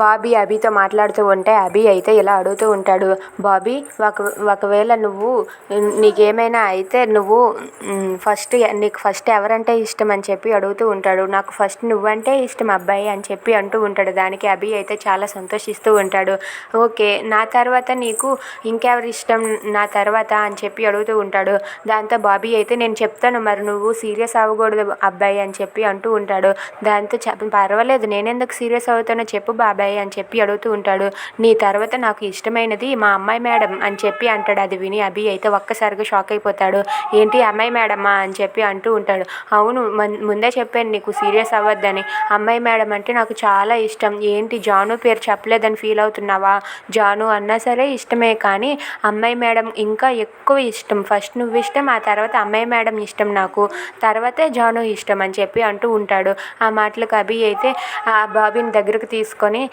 బాబీ అభితో మాట్లాడుతూ ఉంటే అభి అయితే ఇలా అడుగుతూ ఉంటాడు బాబీ ఒక ఒకవేళ నువ్వు నీకేమైనా అయితే నువ్వు ఫస్ట్ నీకు ఫస్ట్ ఎవరంటే ఇష్టం అని చెప్పి అడుగుతూ ఉంటాడు. నాకు ఫస్ట్ నువ్వంటే ఇష్టం అబ్బాయి అని చెప్పి అంటూ ఉంటాడు. దానికి అభి అయితే చాలా సంతోషిస్తూ ఉంటాడు. ఓకే నా తర్వాత నీకు ఇంకెవరి ఇష్టం నా తర్వాత అని చెప్పి అడుగుతూ ఉంటాడు. దాంతో బాబీ అయితే నేను చెప్తాను మరి నువ్వు సీరియస్ అవ్వకూడదు అబ్బాయి అని చెప్పి అంటూ ఉంటాడు. దాంతో చెప్ప పర్వాలేదు నేనెందుకు సీరియస్ అవుతానో చెప్పు బాబాయ్ అని చెప్పి అడుగుతూ ఉంటాడు. నీ తర్వాత నాకు ఇష్టమైనది మా అమ్మాయి మేడం అని చెప్పి అంటాడు. అది విని అభి అయితే ఒక్కసారిగా షాక్ అయిపోతాడు. ఏంటి అమ్మాయి మేడమా అని చెప్పి అంటూ ఉంటాడు. అవును ముందే చెప్పాను నీకు సీరియస్ అవ్వద్దని. అమ్మాయి మేడం అంటే నాకు చాలా ఇష్టం. ఏంటి జాను పేరు చెప్పలేదని ఫీల్ అవుతున్నావా? జాను అన్నా సరే ఇష్టమే కానీ అమ్మాయి మేడం ఇంకా ఎక్కువ ఇష్టం. ఫస్ట్ నువ్వు ఇష్టం ఆ తర్వాత అమ్మాయి మేడం ఇష్టం నాకు. తర్వాతే జాను ఇష్టం అని చెప్పి అంటూ ఉంటాడు. ఆ మాటలకు అభి అయితే ఆ బాబీని దగ్గరకు తీసుకొని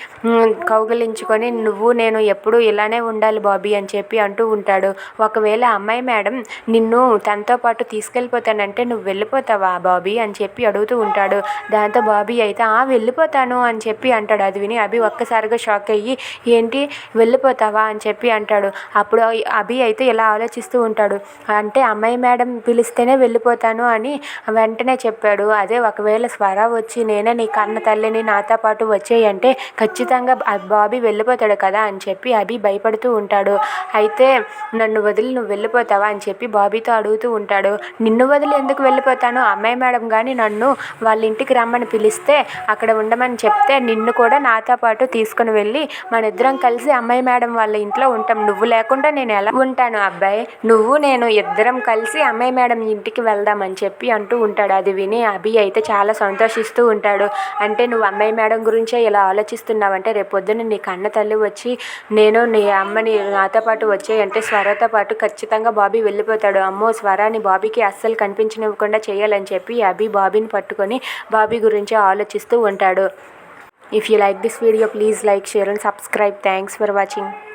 కౌగిలించుకొని నువ్వు నేను ఎప్పుడు ఇలానే ఉండాలి బాబీ అని చెప్పి అంటూ ఉంటాడు. ఒకవేళ అమ్మాయి మేడం నిన్ను తనతో పాటు తీసుకెళ్ళిపోతానంటే నువ్వు వెళ్ళిపోతావా బాబీ అని చెప్పి అడుగుతూ ఉంటాడు. దాంతో బాబీ అయితే ఆ వెళ్ళిపోతాను అని చెప్పి అంటాడు అది విని అభి ఒక్కసారిగా షాక్ అయ్యి ఏంటి వెళ్ళిపోతావా అని చెప్పి అంటాడు. అప్పుడు అభి అయితే ఇలా ఆలోచిస్తూ ఉంటాడు. అంటే అమ్మాయి మేడం పిలిస్తేనే వెళ్ళిపోతాను అని వెంటనే చెప్పాడు. అదే ఒకవేళ స్వర వచ్చి నేనే నీ కన్న తల్లిని నాతో పాటు వచ్చేయంటే ఖచ్చితంగా బాబీ వెళ్ళిపోతాడు కదా అని చెప్పి అభి భయపడుతూ ఉంటాడు. అయితే నన్ను వదిలి నువ్వు వెళ్ళిపోతావా అని చెప్పి బాబీతో అడుగుతూ ఉంటాడు. నిన్ను వదిలి ఎందుకు వెళ్ళిపోతాను? అమ్మాయి మేడం కానీ నన్ను వాళ్ళ ఇంటికి రమ్మని పిలిస్తే అక్కడ ఉండమని చెప్తే నిన్ను కూడా నాతో పాటు తీసుకుని వెళ్ళి మన ఇద్దరం కలిసి అమ్మాయి మేడం వాళ్ళ ఇంట్లో ఉంటాం. నువ్వు లేకుండా నేను ఎలా ఉంటాను అబ్బాయి? నువ్వు నేను ఇద్దరం కలిసి అమ్మాయి మేడం ఇంటికి వెళ్దామని చెప్పి అంటూ ఉంటాడు. అది విని అభి అయితే చాలా సంతోషిస్తూ ఉంటాడు. అంటే నువ్వు అమ్మాయి మేడం గురించే ఇలా ఆలోచిస్తున్నావు? చేస్తున్నావంటే రేపు పొద్దున్న నీ కన్న తల్లి వచ్చి నేను నీ అమ్మని నాతో పాటు వచ్చేయంటే స్వరతో పాటు ఖచ్చితంగా బాబీ వెళ్ళిపోతాడు. అమ్మో స్వరాన్ని బాబీకి అస్సలు కనిపించనివ్వకుండా చేయాలని చెప్పి అభి బాబీని పట్టుకొని బాబీ గురించి ఆలోచిస్తూ ఉంటాడు. If you like this video please like share and subscribe thanks for watching